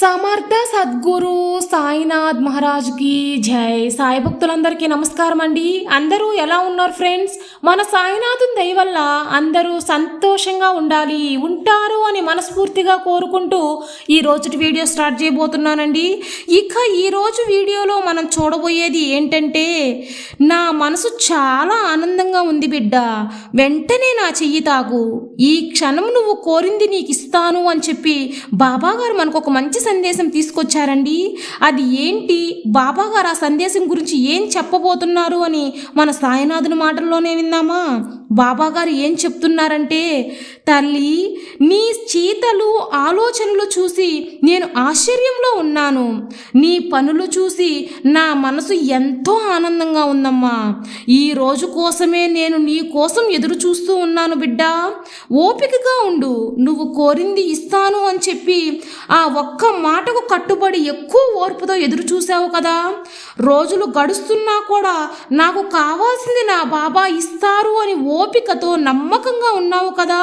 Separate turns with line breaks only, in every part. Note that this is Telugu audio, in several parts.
సమర్థ సద్గురు సాయినాథ్ మహారాజ్కి జై. సాయి భక్తులందరికీ నమస్కారం అండి అందరూ ఎలా ఉన్నారు ఫ్రెండ్స్ మన సాయినాథుని దయవల్ల అందరూ సంతోషంగా ఉండాలి ఉంటారు అని మనస్ఫూర్తిగా కోరుకుంటూ ఈ రోజుటి వీడియో స్టార్ట్ చేయబోతున్నానండి. ఇక ఈరోజు వీడియోలో మనం చూడబోయేది ఏంటంటే నా మనసు చాలా ఆనందంగా ఉంది బిడ్డ. వెంటనే నా చెయ్యి తాగు. ఈ క్షణం నువ్వు కోరింది నీకు ఇస్తాను అని చెప్పి బాబాగారు మనకు ఒక మంచి సందేశం తీసుకొచ్చారండి. అది ఏంటి? బాబాగారు ఆ సందేశం గురించి ఏం చెప్పబోతున్నారు అని మన సాయినాథుని మాటల్లోనే విందామా బాబా గారు ఏం చెప్తున్నారంటే తల్లి నీ చీతలు ఆలోచనలు చూసి నేను ఆశ్చర్యంలో ఉన్నాను. నీ పనులు చూసి నా మనసు ఎంతో ఆనందంగా ఉందమ్మా. ఈ రోజు కోసమే నేను నీ కోసం ఎదురు చూస్తూ ఉన్నాను బిడ్డ. ఓపికగా ఉండు. నువ్వు కోరింది ఇస్తాను అని చెప్పి ఆ ఒక్క మాటకు కట్టుబడి ఎక్కువ ఓర్పుతో ఎదురు చూసావు కదా. రోజులు గడుస్తున్నా కూడా నాకు కావాల్సింది నా బాబా ఇస్తారు అని ఓ ఓపికతో నమ్మకంగా ఉన్నావు కదా?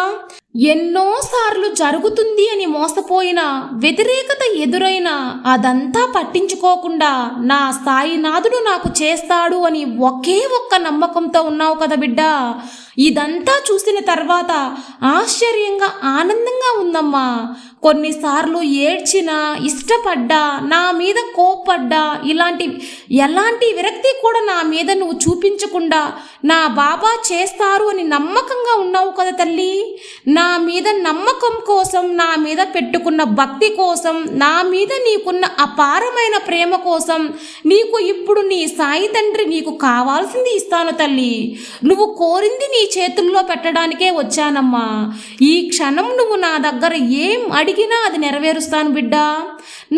ఎన్నోసార్లు జరుగుతుంది అని మోసపోయిన వ్యతిరేకత ఎదురైన అదంతా పట్టించుకోకుండా నా సాయినాథుడు నాకు చేస్తాడు అని ఒకే ఒక్క నమ్మకంతో ఉన్నావు కదా బిడ్డ. ఇదంతా చూసిన తర్వాత ఆశ్చర్యంగా ఆనందంగా ఉందమ్మా. కొన్నిసార్లు ఏడ్చినా ఇష్టపడ్డా నా మీద కోప్పడ్డా ఇలాంటి ఎలాంటి విరక్తి కూడా నా మీద నువ్వు చూపించకుండా నా బాబా చేస్తారు అని నమ్మకంగా ఉన్నావు కదా తల్లి. నా మీద నమ్మకం కోసం నా మీద పెట్టుకున్న భక్తి కోసం నా మీద నీకున్న అపారమైన ప్రేమ కోసం నీకు ఇప్పుడు నీ సాయి తండ్రి నీకు కావాల్సింది ఇస్తాను తల్లి. నువ్వు కోరింది నీ చేతుల్లో పెట్టడానికే వచ్చానమ్మా. ఈ క్షణం నువ్వు నా దగ్గర ఏం అడిగినా అది నెరవేరుస్తాను బిడ్డ.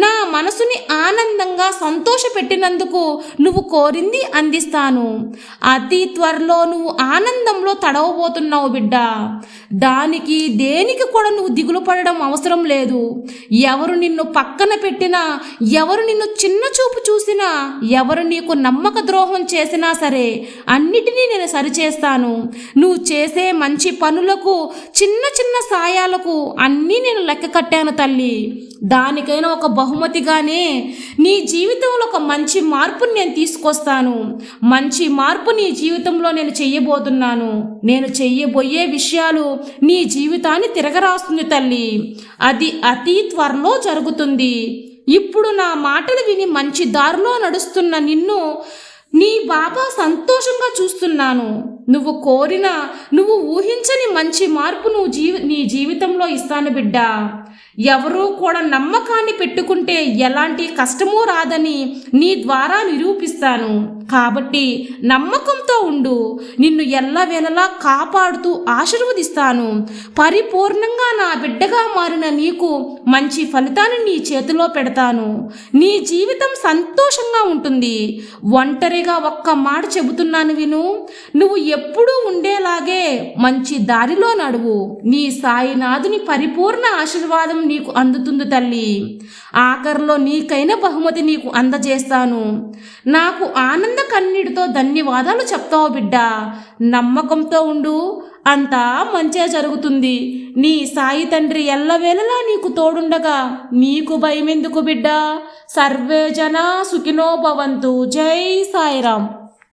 నా మనసుని ఆనందంగా సంతోష పెట్టినందుకు నువ్వు కోరింది అందిస్తాను. అతి త్వరలో నువ్వు ఆనందంలో తడవబోతున్నావు బిడ్డ. దానికి దేనికి కూడా నువ్వు దిగులు పడడం అవసరం లేదు. ఎవరు నిన్ను పక్కన పెట్టినా ఎవరు నిన్ను చిన్న చూపు చూసినా ఎవరు నీకు నమ్మక ద్రోహం చేసినా సరే అన్నిటినీ నేను సరిచేస్తాను. నువ్వు చేసే మంచి పనులకు చిన్న చిన్న సాయాలకు అన్నీ నేను లెక్క కట్టాను తల్లి. దానికైనా ఒక బహుమతిగానే నీ జీవితంలో ఒక మంచి మార్పుని నేను తీసుకొస్తాను. మంచి మార్పు నీ జీవితంలో నేను చెయ్యబోతున్నాను నేను చెయ్యబోయే విషయాలు నీ జీవితాన్ని తిరగరాస్తుంది తల్లి. అది అతి త్వరలో జరుగుతుంది. ఇప్పుడు నా మాటలు విని మంచి దారిలో నడుస్తున్న నిన్ను నీ బాబా సంతోషంగా చూస్తున్నాను. నువ్వు కోరిన నువ్వు ఊహించని మంచి మార్పు నువ్వు జీవి నీ జీవితంలో ఇస్తాను బిడ్డ. ఎవరూ కూడా నమ్మకాన్ని పెట్టుకుంటే ఎలాంటి కష్టమూ రాదని నీ ద్వారా నిరూపిస్తాను. కాబట్టి నమ్మకంతో ఉండు. నిన్ను ఎల్లవేళలా కాపాడుతూ ఆశీర్వదిస్తాను. పరిపూర్ణంగా నా బిడ్డగా మారిన నీకు మంచి ఫలితాన్ని నీ చేతిలో పెడతాను. నీ జీవితం సంతోషంగా ఉంటుంది. ఒంటరిగా ఒక్క మాట చెబుతున్నాను విను. నువ్వు ఎప్పుడూ ఉండేలాగే మంచి దారిలో నడువు. నీ సాయినాథుని పరిపూర్ణ ఆశీర్వాదం నీకు అందుతుంది తల్లి. ఆఖరిలో నీకైన బహుమతి నీకు అందజేస్తాను. నాకు ఆనంద కన్నీటితో ధన్యవాదాలు చెప్తావు బిడ్డ. నమ్మకంతో ఉండు. అంతా మంచే జరుగుతుంది. నీ సాయి తండ్రి ఎల్లవేళలా నీకు తోడుండగా నీకు భయమెందుకు బిడ్డ? సర్వే జన సుఖినోభవంతు జై సాయిరాం